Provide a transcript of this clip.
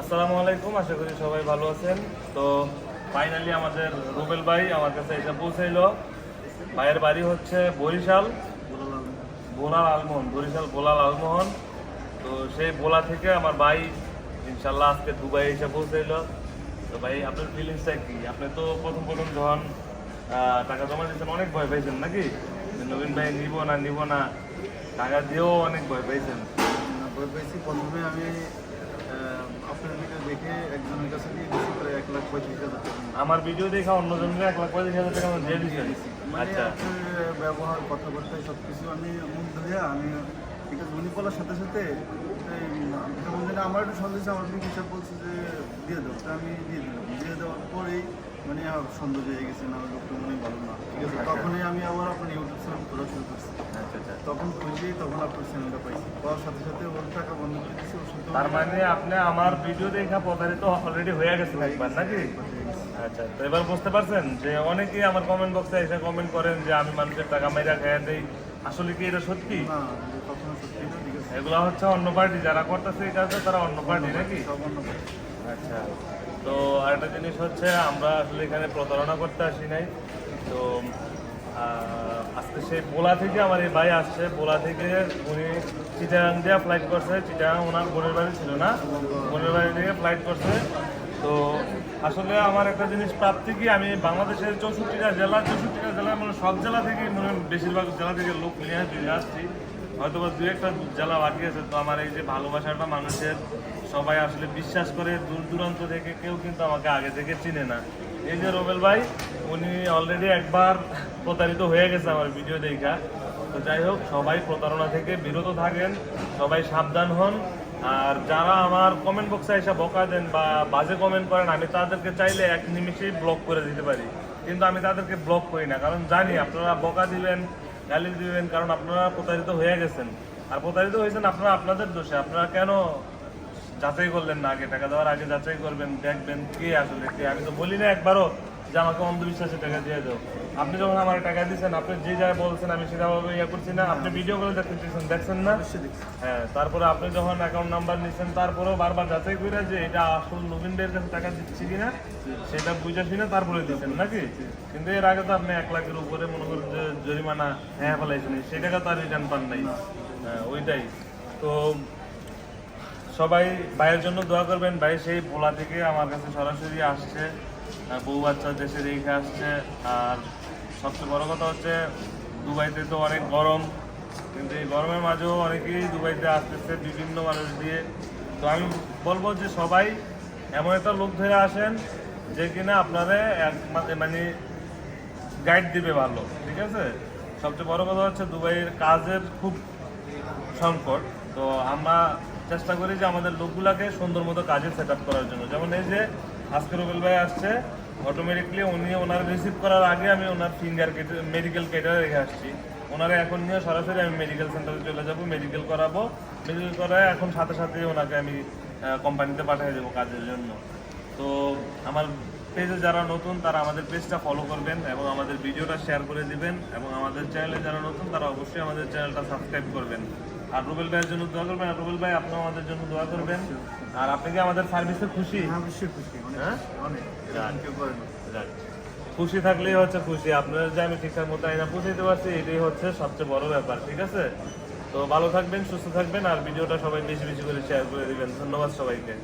আসসালামু আলাইকুম, আশা করি সবাই ভালো আছেন। তো ফাইনালি আমাদের রুবেল ভাই আমার কাছে এসে পৌঁছাইলো। ভাইয়ের বাড়ি হচ্ছে বরিশাল, বোলাল আলমোহন, বরিশাল বোলাল আলমোহন। তো সেই বোলা থেকে আমার ভাই ইনশাল্লাহ আজকে দুবাই এসে পৌঁছাইলো। তো ভাই, আপনার ফিলিংসটা কি? আপনি তো প্রথম প্রথম যখন টাকা জমা দিয়েছেন, অনেক ভয় পাইছেন নাকি? নবীন ভাই নিব না নিব না, টাকা দিয়েও অনেক ভয় পাইছেন। ভয় পেয়েছি প্রথমে আমি আহ, আপনার ভিডিও দেখে একজনের কাছে দিয়ে বেশি করে এক লাখ পঁয়ত্রিশ হাজার আমার ভিডিও দেখা অন্যজনকে এক লাখ পঁয়ত্রিশ হাজার টাকা দিয়ে দিচ্ছেন মানে আচ্ছা। ব্যবহার কথাবার্তা সব কিছু আমি মুগ্ধ হয়ে আমি এটা উনি বলার সাথে সাথে আমার একটু সন্দেহ আমার সাহেব বলছে যে দিয়ে দাও। তা আমি দিয়ে দিলাম। দিয়ে দেওয়ার পরেই মানে সন্দেহ হয়ে গেছে না লোকটা মনে ভালো না। ঠিক আছে আচ্ছা। তখনই আমি আবার আপনার ইউটিউব চ্যানেল খোলা শুরু করছি আচ্ছা আচ্ছা তখন আপনার চ্যানেলটা পাইছি পাওয়ার সাথে সাথে ওর টাকা বন্ধ করে দিচ্ছি তার মানে আপনি আমার ভিডিও দেখা প্রতারিত অলরেডি হয়ে গেছে একবার নাকি? আচ্ছা তো এবার বুঝতে পারছেন যে অনেকেই আমার কমেন্ট বক্সে এসে কমেন্ট করেন যে আমি মানুষের টাকা মেরা খেয়ে দেই। আসলে কি এটা সত্যি? এগুলো হচ্ছে অন্য পার্টি যারা করতেছে এই কাজটা তারা অন্য পার্টি নাকি? সব অন্য কথা। আচ্ছা তো আরেকটা জিনিস হচ্ছে আমরা আসলে এখানে প্রতারণা করতে আসি নাই। তো সেই বোলা থেকে আমার এই ভাই আসছে। বোলা থেকে উনি চিটাগাং দিয়ে ফ্লাইট করছে। চিটাগাং ওনার বোনের বাড়ি ছিল না? বোনের বাড়ি থেকে ফ্লাইট করছে। তো আসলে আমার একটা জিনিস প্রাপ্তি কি, আমি বাংলাদেশের চৌষট্টিটা জেলা চৌষট্টিটা জেলা মানে সব জেলা থেকে মানে বেশিরভাগ জেলা থেকে লোক নিয়ে দিয়ে আসছি। হয়তো বা দু একটা জেলা বাকি আছে, তো আমার এই যে ভালোবাসাটা মানুষের সবাই আসলে বিশ্বাস করে, দূর দূরান্ত থেকে কেউ কিন্তু আমাকে আগে থেকে চিনে না। এই যে রোবেল ভাই, উনি অলরেডি একবার প্রতারিত হয়ে গেছে আমার ভিডিও দেখা। তো যাই হোক, সবাই প্রতারণা থেকে বিরত থাকেন, সবাই সাবধান হন। আর যারা আমার কমেন্ট বক্সে এসে বকা দেন বা বাজে কমেন্ট করেন, আমি তাদেরকে চাইলে এক নিমিষেই ব্লক করে দিতে পারি। কিন্তু আমি তাদেরকে ব্লক করি না, কারণ জানি আপনারা বকা দিবেন, গালি দিবেন, কারণ আপনারা প্রতারিত হয়ে গেছেন। আর প্রতারিত হয়েছেন আপনারা, আপনাদের দোষে। আপনারা কেন যাচাই করলেন না আগে টাকা দেওয়ার আগে যাচাই করবেন দেখবেন কে আসলে কে। আমি তো বলি না একবারও যে আমাকে অন্ধবিশ্বাসে টাকা দিয়ে দাও। আপনি যখন আমার টাকা দিচ্ছেন আপনি যে জায়গায় বলছেন আমি সেটাভাবে ইয়ে করছি না। আপনি ভিডিও করে দেখতে চেয়েছেন দেখছেন না? হ্যাঁ তারপরে আপনি যখন অ্যাকাউন্ট নাম্বার নিচ্ছেন তারপরেও বারবার যাচাই করে যে এটা আসল নবীনদের কাছে টাকা দিচ্ছি কিনা সেটা বুঝে শুনে তারপরে দিচ্ছেন নাকি? কিন্তু এর আগে তো আপনি এক লাখের উপরে মনে করেন যে জরিমানা হ্যাঁ ফেলাইছেন সেই টাকা তো আর রিটার্ন পান নাই। হ্যাঁ ওইটাই। তো সবাই ভাইয়ের জন্য দোয়া করবেন। ভাই সেই ভোলা থেকে আমার কাছে সরাসরি আসছে। বউ বাচ্চা দেশে রেখে আসছে। আর সবচেয়ে বড় কথা হচ্ছে, দুবাইতে তো অনেক গরম। কিন্তু এই গরমের মাঝেও অনেকেই দুবাইতে আসতেছে বিভিন্ন মানুষ দিয়ে। তো আমি বলব যে সবাই এমন একটা লোক ধরে আসেন যে কিনা আপনারা এক মানে গাইড দিবে ভালো, ঠিক আছে? সবচেয়ে বড় কথা হচ্ছে দুবাইয়ের কাজের খুব সংকট। তো আমরা চেষ্টা করি যে আমাদের লোকগুলাকে সুন্দর মতো কাজে সেট করার জন্য। যেমন এই যে আজকে রুবেল ভাই আসছে অটোমেটিকলি উনি ওনার রিসিভ করার আগে আমি ওনার ফিঙ্গার কেটে মেডিকেল কেটে রেখে আসছি। ওনারা এখন নিয়ে সরাসরি আমি মেডিকেল সেন্টারে চলে যাব মেডিকেল করাবো। মেডিকেল করায় এখন সাথে সাথে ওনাকে আমি কোম্পানিতে পাঠিয়ে দেবো কাজের জন্য। তো আমার পেজে যারা নতুন তারা আমাদের পেজটা ফলো করবেন এবং আমাদের ভিডিওটা শেয়ার করে দিবেন এবং আমাদের চ্যানেলে যারা নতুন তারা অবশ্যই আমাদের চ্যানেলটা সাবস্ক্রাইব করবেন। আর রুবেল ভাইয়ের জন্য দোয়া করবেন। আর রুবেল ভাই আপনিও আমাদের জন্য দোয়া করবেন। আর আপনি কি আমাদের সার্ভিসে খুশি? হ্যাঁ অবশ্যই খুশি। অনেক হ্যাঁ? অনেক। খুশি থাকলেই হচ্ছে খুশি। আপনার যে আমি ঠিকঠাক মতো আইনা পৌঁছাইতে পারছি এটাই হচ্ছে সবচেয়ে বড় ব্যাপার ঠিক আছে? তো ভালো থাকবেন সুস্থ থাকবেন আর ভিডিওটা সবাই বেশি বেশি করে শেয়ার করে দিবেন। ধন্যবাদ সবাইকে।